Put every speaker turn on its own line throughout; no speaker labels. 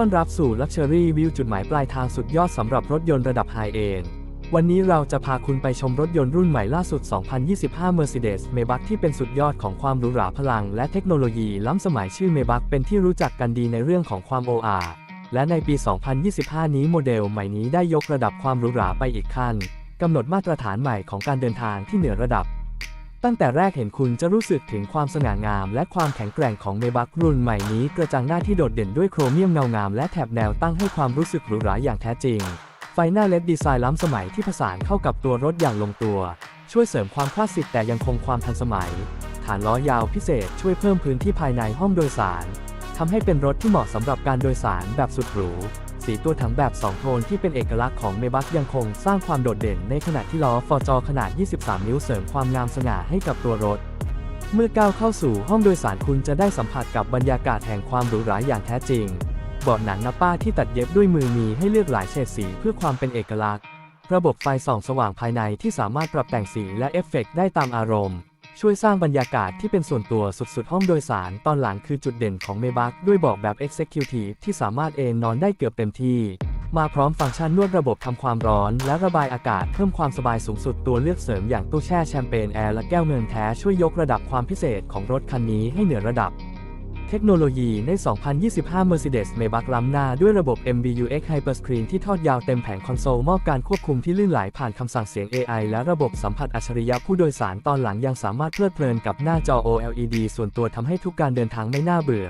ต้อนรับสู่ Luxury View จุดหมายปลายทางสุดยอดสำหรับรถยนต์ระดับไฮเอนวันนี้เราจะพาคุณไปชมรถยนต์รุ่นใหม่ล่าสุด 2025 Mercedes Maybach ที่เป็นสุดยอดของความหรูหราพลัง และเทคโนโลยีล้ำสมัยชื่อ Maybach เป็นที่รู้จักกันดีในเรื่องของความโออาและในปี 2025 นี้โมเดลใหม่นี้ได้ยกระดับความหรูหราไปอีกขั้นกำหนดมาตรฐานใหม่ของการเดินทางที่เหนือระดับ ตั้งแต่แรกเห็นคุณจะรู้สึกถึงความสง่างาม และความแข็งแกร่งของเมบักรุ่นใหม่นี้กระจังหน้าที่โดดเด่นด้วยโครเมียมเงางามและแถบแนวตั้งให้ความรู้สึกหรูหราอย่างแท้จริง ไฟหน้าเลดดีไซน์ล้ำสมัยที่ผสานเข้ากับตัวรถอย่างลงตัว ช่วยเสริมความคลาสสิกแต่ยังคงความทันสมัย ฐานล้อยาวพิเศษช่วยเพิ่มพื้นที่ภายในห้องโดยสารทำให้เป็นรถที่เหมาะสำหรับการโดยสารแบบสุดหรู สีตัวถังแบบ 2 โทนที่เป็นเอกลักษณ์ของเมบักยังคงสร้างความโดดเด่นในขณะที่ล้อฟอร์จอขนาด 23 นิ้วเสริมความงามสง่าให้กับตัวรถ เมื่อก้าวเข้าสู่ห้องโดยสารคุณจะได้สัมผัสกับบรรยากาศแห่งความหรูหราอย่างแท้จริงเบาะหนังนับป้าที่ตัดเย็บด้วยมือมีให้เลือกหลายเฉดสีเพื่อความเป็นเอกลักษณ์ ระบบไฟส่องสว่างภายในที่สามารถปรับแต่งสีและเอฟเฟกต์ได้ตามอารมณ์ ช่วยสร้างบรรยากาศที่เป็นส่วนตัวสุดๆ ห้องโดยสารตอนหลังคือจุดเด่นของเมบักด้วยเบาะแบบ Executive ที่สามารถเอนนอนได้เกือบเต็มที่ มาพร้อมฟังก์ชันนวดระบบทำความร้อน และระบายอากาศเพิ่มความสบายสูงสุดตัวเลือกเสริมอย่างตู้แช่แชมเปญแอร์และแก้วเงินแท้ช่วยยกระดับความพิเศษของรถคันนี้ให้เหนือระดับ เทคโนโลยีใน 2025 Mercedes Maybach ล้ำหน้าด้วยระบบ MBUX Hyperscreen ที่ทอดยาวเต็มแผงคอนโซล มอบการควบคุมที่ลื่นไหลผ่านคำสั่งเสียง AI และระบบสัมผัสอัจฉริยะผู้โดยสารตอนหลังยังสามารถเพลิดเพลินกับหน้าจอ OLED ส่วนตัวทำให้ทุกการเดินทางไม่น่าเบื่อ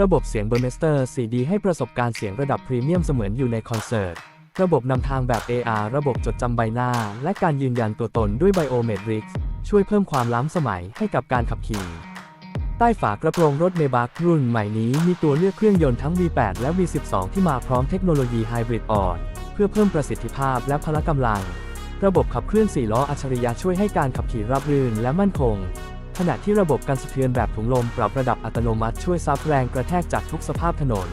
ระบบเสียง Burmester 4D ให้ประสบการณ์เสียงระดับพรีเมียมเสมือนอยู่ในคอนเสิร์ตระบบนำทางแบบ AR ระบบจดจำใบหน้า และการยืนยันตัวตนด้วย Biometrics ช่วยเพิ่มความล้ำสมัยให้กับการขับขี่ ใต้ฝากระโปรงรถเมบักรุ่นใหม่นี้มีตัวเลือกเครื่องยนต์ทั้ง V8 และ V12 ที่มาพร้อมเทคโนโลยีไฮบริดอ่อน เพื่อเพิ่มประสิทธิภาพและพละกำลัง ระบบขับเคลื่อน4ล้ออัจฉริยะช่วยให้การขับขี่ราบรื่นและมั่นคง ขณะที่ระบบการสะเทือนแบบถุงลมปรับระดับอัตโนมัติช่วยซับแรงกระแทกจากทุกสภาพถนน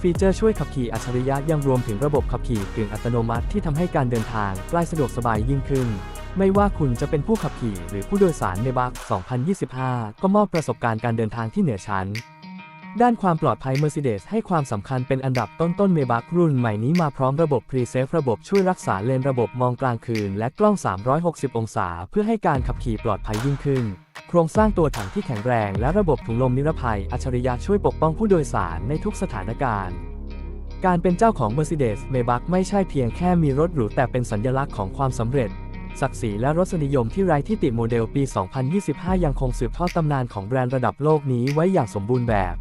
ฟีเจอร์ช่วยขับขี่อัจฉริยะยังรวมถึงระบบขับขี่กึ่งอัตโนมัติที่ทำให้การเดินทางใกล้สะดวกสบายยิ่งขึ้น ไม่ว่าคุณจะเป็นผู้ขับขี่หรือผู้โดยสารในบัก2025 ก็มอบประสบการณ์การเดินทางที่เหนือชั้น ด้านความปลอดภัย Mercedes ให้ความสำคัญเป็นอันดับต้นๆเมบักรุ่นใหม่นี้มาพร้อมระบบ Pre-Safe ระบบช่วยรักษาเลนระบบมองกลางคืน และกล้อง 360 องศา เพื่อให้การขับขี่ปลอดภัยยิ่งขึ้น โครงสร้างตัวถังที่แข็งแรง และระบบถุงลมนิรภัย อัจฉริยะช่วยปกป้องผู้โดยสารในทุกสถานการณ์การเป็นเจ้าของ Mercedes Maybach ไม่ใช่เพียงแค่มีรถหรูแต่เป็นสัญลักษณ์ของความสำเร็จ ศักดิ์ศรีและรสนิยมที่ไร้ที่ติโมเดลปี 2025 ยังคงสืบทอดตำนานของแบรนด์ระดับโลกนี้ไว้อย่างสมบูรณ์แบบ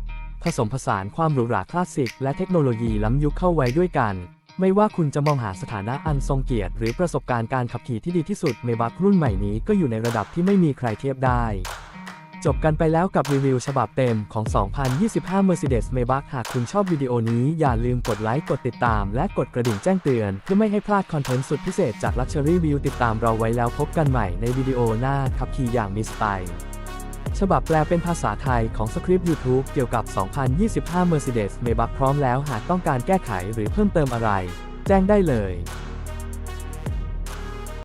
ผสมผสานความหรูหราคลาสสิก และเทคโนโลยีล้ำยุคเข้าไว้ด้วยกัน ไม่ว่าคุณจะมองหาสถานะอันทรงเกียรติ หรือประสบการณ์การขับขี่ที่ดีที่สุดเมบัครุ่นใหม่นี้ก็อยู่ในระดับที่ไม่มีใครเทียบได้ จบกันไปแล้วกับรีวิวฉบับเต็มของ 2025 Mercedes Maybach หากคุณชอบวิดีโอนี้อย่าลืมกดไลค์ กดติดตาม และกดกระดิ่งแจ้งเตือน เพื่อไม่ให้พลาดคอนเทนต์สุดพิเศษจาก Luxury View ติดตามเราไว้แล้วพบกันใหม่ในวิดีโอหน้าขับขี่อย่างมีสไตล์ฉบับแปลเป็นภาษาไทยของสคริปต์ YouTube เกี่ยวกับ 2025 Mercedes Maybach พร้อมแล้วหากต้องการแก้ไขหรือเพิ่มเติมอะไร แจ้งได้เลย